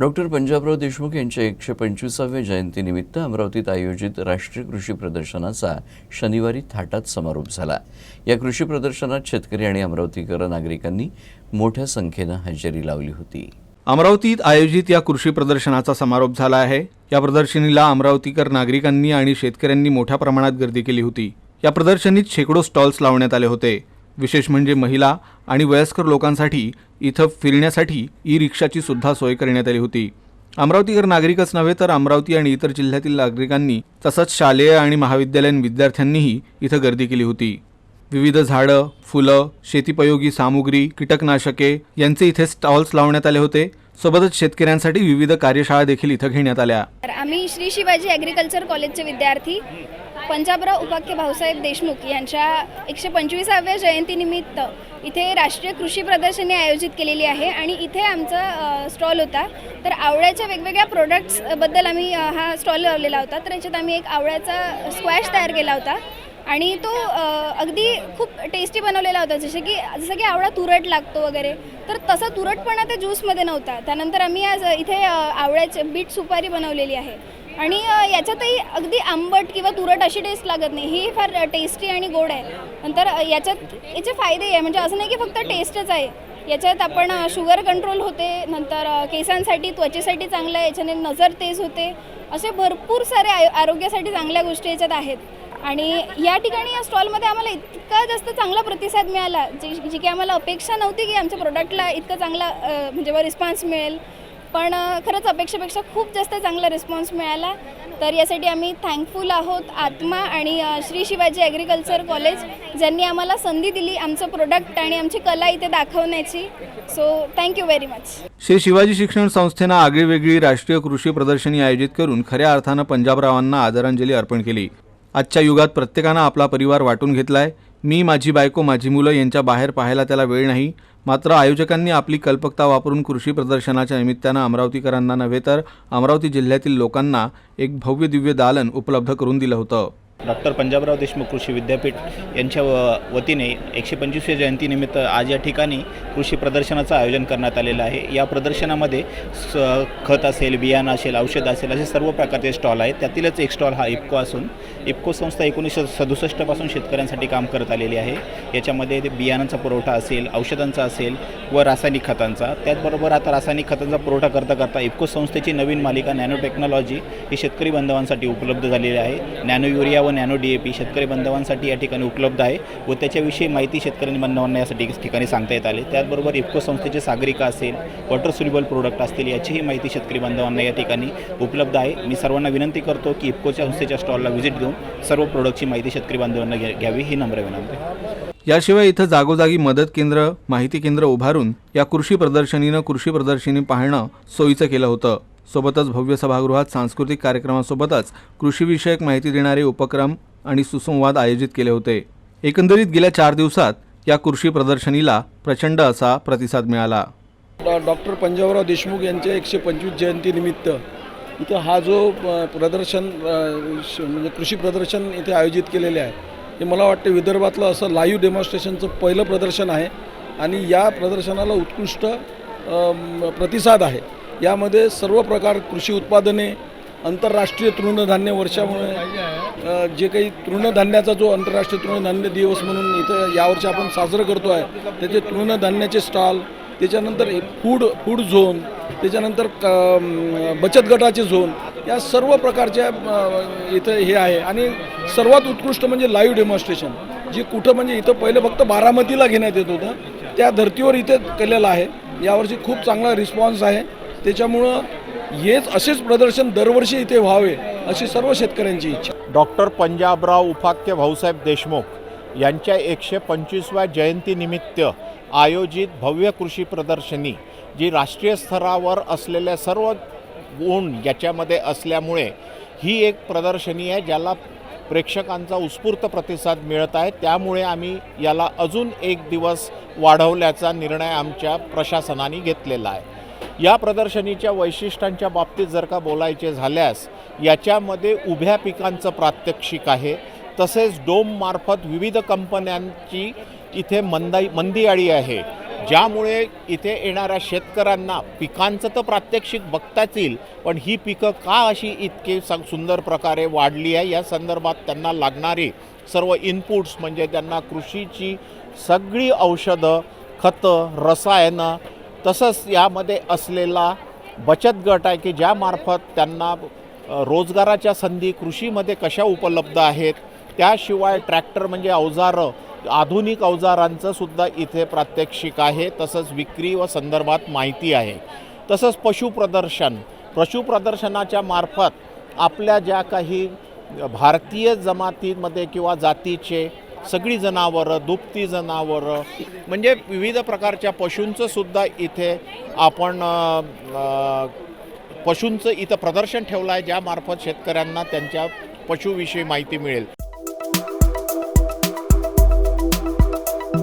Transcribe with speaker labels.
Speaker 1: Doctor Panjabrao Deshmukh यांच्या एकशे पंचवीसाव्या जयंतीनिमित्त अमरावतीत आयोजित राष्ट्रीय कृषी प्रदर्शनाचा शनिवारी थाटात समारोप झाला. या कृषी प्रदर्शनात शेतकरी आणि अमरावतीकर नागरिकांनी मोठ्या संख्येनं हजेरी लावली होती.
Speaker 2: अमरावतीत आयोजित या कृषी प्रदर्शनाचा समारोप झाला आहे. या प्रदर्शनीला अमरावतीकर नागरिकांनी आणि शेतकऱ्यांनी मोठ्या प्रमाणात गर्दी केली होती. या प्रदर्शनीत शेकडो स्टॉल्स लावण्यात आले होते. विशेष म्हणजे महिला आणि वयस्कर लोकांसाठी इथं फिरण्यासाठी ई रिक्षाची सुद्धा सोय करण्यात आली होती. अमरावतीकर नागरिकच नव्हे तर अमरावती आणि इतर जिल्ह्यातील नागरिकांनी तसंच शालेय आणि महाविद्यालयीन विद्यार्थ्यांनीही इथं गर्दी केली होती. विविध झाडं फुलं शेतीपयोगी सामुग्री कीटकनाशके यांचे इथे स्टॉल्स लावण्यात आले होते. सोबतच शेतकऱ्यांसाठी विविध कार्यशाळा देखील इथं घेण्यात आल्या.
Speaker 3: आम्ही श्री शिवाजी ॲग्रिकल्चर कॉलेजचे विद्यार्थी. पंजाबराव उपाख्य भाऊसाहेब देशमुख यांच्या एकशे पंचवीसाव्या जयंतीनिमित्त इथे राष्ट्रीय कृषी प्रदर्शनी आयोजित केलेली आहे आणि इथे आमचा स्टॉल होता. तर आवळ्याच्या वेगवेगळ्या प्रोडक्ट्सबद्दल आम्ही हा स्टॉल लावलेला होता. तर याच्यात आम्ही एक आवळ्याचा स्क्वॅश तयार केला होता. आणि तो अगदी खूप टेस्टी बनवलेला होता. जसे की जसं की आवळा तुरट लागतो वगैरे. तर तसा तुरटपणा त्या ज्यूसमध्ये नव्हता. त्यानंतर आम्ही आज इथे आवळ्याचे बीट सुपारी बनवलेली आहे. आणि याच्यातही अगदी आंबट किंवा तुरट अशी टेस्ट लागत नाही. ही फार टेस्टी आणि गोड आहे. नंतर याच्यात याचे फायदे आहे. म्हणजे असं नाही की फक्त टेस्टच आहे. याच्यात आपण शुगर कंट्रोल होते. नंतर केसांसाठी त्वचेसाठी चांगलं आहे. याच्याने नजर तेज होते. असे भरपूर सारे आय आरोग्यासाठी चांगल्या गोष्टी याच्यात आहेत. आणि या ठिकाणी या स्टॉलमध्ये आम्हाला इतका जास्त चांगला प्रतिसाद मिळाला. जी जी की आम्हाला अपेक्षा नव्हती की आमच्या प्रोडक्टला इतका चांगला म्हणजे रिस्पॉन्स मिळेल. पण खरंच अपेक्षेपेक्षा खूप जास्त चांगला रिस्पॉन्स मिळाला. तर यासाठी आम्ही थँकफुल आहोत आत्मा आणि श्री शिवाजी ॲग्रिकल्चर कॉलेज ज्यांनी आम्हाला संधी दिली आमचं प्रोडक्ट आणि आमची कला इथे दाखवण्याची. So thank you very much
Speaker 2: Shri Shivaji शिक्षण संस्थेनं आगळीवेगळी राष्ट्रीय कृषी प्रदर्शनी आयोजित करून खऱ्या अर्थानं पंजाबरावांना आदरांजली अर्पण केली. आजच्या युगात प्रत्येकानं आपला परिवार वाटून घेतलाय. मी माझी बायको माझी मुलं यांच्या बाहेर पाहायला त्याला वेळ नाही. मात्र आयोजकांनी आपली कल्पकता वापरून कृषी प्रदर्शनाच्या निमित्तानं अमरावतीकरांना नव्हे तर अमरावती जिल्ह्यातील लोकांना एक भव्य दिव्य दालन उपलब्ध करून दिलं होतं.
Speaker 4: डॉक्टर पंजाबराव देशमुख कृषी विद्यापीठ यांच्या व वतीने एकशे पंचवीसव्या जयंतीनिमित्त आज या ठिकाणी कृषी प्रदर्शनाचं आयोजन करण्यात आलेलं आहे. या प्रदर्शनामध्ये स खत असेल बियाणं असेल औषध असेल असे सर्व प्रकारचे स्टॉल आहेत. त्यातीलच एक स्टॉल हा इप्को असून इफ्को संस्था एकोणीसशे सदुसष्टपासून शेतकऱ्यांसाठी काम करत आलेली आहे. याच्यामध्ये ते बियाणांचा पुरवठा असेल औषधांचा असेल व रासायनिक खतांचा. त्याचबरोबर आता रासायनिक खतांचा पुरवठा करता करता इफ्को संस्थेची नवीन मालिका नॅनो टेक्नॉलॉजी ही शेतकरी बांधवांसाठी उपलब्ध झालेली आहे. नॅनो युरिया व नॅनो डी ए पी शेतकरी बांधवांसाठी या ठिकाणी उपलब्ध आहे व त्याच्याविषयी माहिती शेतकरी बांधवांना यासाठी ठिकाणी सांगता येत आले. त्याचबरोबर इफको संस्थेचे सागरिका असेल वॉटर सुलिबल प्रोडक्ट असतील याचीही माहिती शेतकरी बांधवांना या ठिकाणी उपलब्ध आहे. मी सर्वांना विनंती करतो की इफकोच्या संस्थेच्या स्टॉलला व्हिजिट देऊन सर्व प्रोडक्टची माहिती शेतकरी बांधवांना घ्या घ्यावी ही नम्र विनंती.
Speaker 2: याशिवाय इथं जागोजागी मदत केंद्र माहिती केंद्र उभारून या कृषी प्रदर्शनीनं कृषी प्रदर्शनी पाहणं सोयीचं केलं होतं. सोबतच भव्य सभागृहात सांस्कृतिक कार्यक्रमासोबतच कृषीविषयक माहिती देणारे उपक्रम आणि सुसंवाद आयोजित केले होते. एकंदरीत गेल्या चार दिवसात या कृषी प्रदर्शनीला प्रचंड असा प्रतिसाद मिळाला.
Speaker 5: डॉक्टर पंजाबराव देशमुख यांच्या एकशे पंचवीस जयंतीनिमित्त इथं हा जो प्रदर्शन श- म्हणजे कृषी प्रदर्शन इथे आयोजित केलेले आहे हे मला वाटतं विदर्भातलं असं लाईव्ह डेमॉन्स्ट्रेशनचं पहिलं प्रदर्शन आहे आणि या प्रदर्शनाला उत्कृष्ट प्रतिसाद आहे. यामध्ये सर्व प्रकार कृषी उत्पादने आंतरराष्ट्रीय तृणधान्य वर्षामुळे जे काही तृणधान्याचा जो आंतरराष्ट्रीय तृणधान्य दिवस म्हणून इथं यावर्षी आपण साजरं करतो आहे त्याचे तृणधान्याचे स्टॉल त्याच्यानंतर एक फूड फूड झोन त्याच्यानंतर क बचत गटाचे झोन या सर्व प्रकारच्या इथं हे आहे. आणि सर्वात उत्कृष्ट म्हणजे लाईव्ह डेमॉन्स्ट्रेशन जे कुठं म्हणजे इथं पहिलं फक्त बारामतीला घेण्यात येत होतं त्या धर्तीवर इथे केलेलं आहे. यावर्षी खूप चांगला रिस्पॉन्स आहे. त्याच्यामुळं हेच असेच प्रदर्शन दरवर्षी इथे व्हावे अशी सर्व शेतकऱ्यांची इच्छा.
Speaker 6: डॉक्टर पंजाबराव उपाख्य भाऊसाहेब देशमुख यांच्या एकशे पंचवीसव्या जयंतीनिमित्त आयोजित भव्य कृषी प्रदर्शनी जी राष्ट्रीय स्तरावर असलेल्या सर्व गुण याच्यामध्ये असल्यामुळे ही एक प्रदर्शनी आहे ज्याला प्रेक्षकांचा उत्स्फूर्त प्रतिसाद मिळत आहे. त्यामुळे आम्ही याला अजून एक दिवस वाढवल्याचा निर्णय आमच्या प्रशासनाने घेतलेला आहे. या प्रदर्शनीच्या वैशिष्ट्यांच्या बाबतीत जर का बोलायचे झाल्यास याच्यामध्ये उभ्या पिकांचं प्रात्यक्षिक आहे. तसेच डोममार्फत विविध कंपन्यांची इथे मंदाई मंदियाळी आहे. ज्यामुळे इथे येणाऱ्या शेतकऱ्यांना पिकांचं तर प्रात्यक्षिक बघताच येईल पण ही पिकं का अशी इतके स सुंदर प्रकारे वाढली आहे? या संदर्भात त्यांना लागणारी सर्व इनपुट्स म्हणजे त्यांना कृषीची सगळी औषधं खतं रसायनं तसंच यामध्ये असलेला बचत गट आहे की ज्यामार्फत त्यांना रोजगाराच्या संधी कृषीमध्ये कशा उपलब्ध आहेत त्याशिवाय ट्रॅक्टर म्हणजे अवजारं आधुनिक अवजारांचं सुद्धा इथे प्रात्यक्षिक आहे तसंच विक्री व संदर्भात माहिती आहे. तसंच पशुप्रदर्शन पशुप्रदर्शनाच्या मार्फत आपल्या ज्या काही भारतीय जमातीमध्ये किंवा जातीचे सगळी जनावरं दुभती जनावरं म्हणजे विविध प्रकारच्या पशूंचं सुद्धा इथे आपण पशूंचं इथं प्रदर्शन ठेवलं आहे ज्यामार्फत शेतकऱ्यांना त्यांच्या पशुविषयी माहिती मिळेल.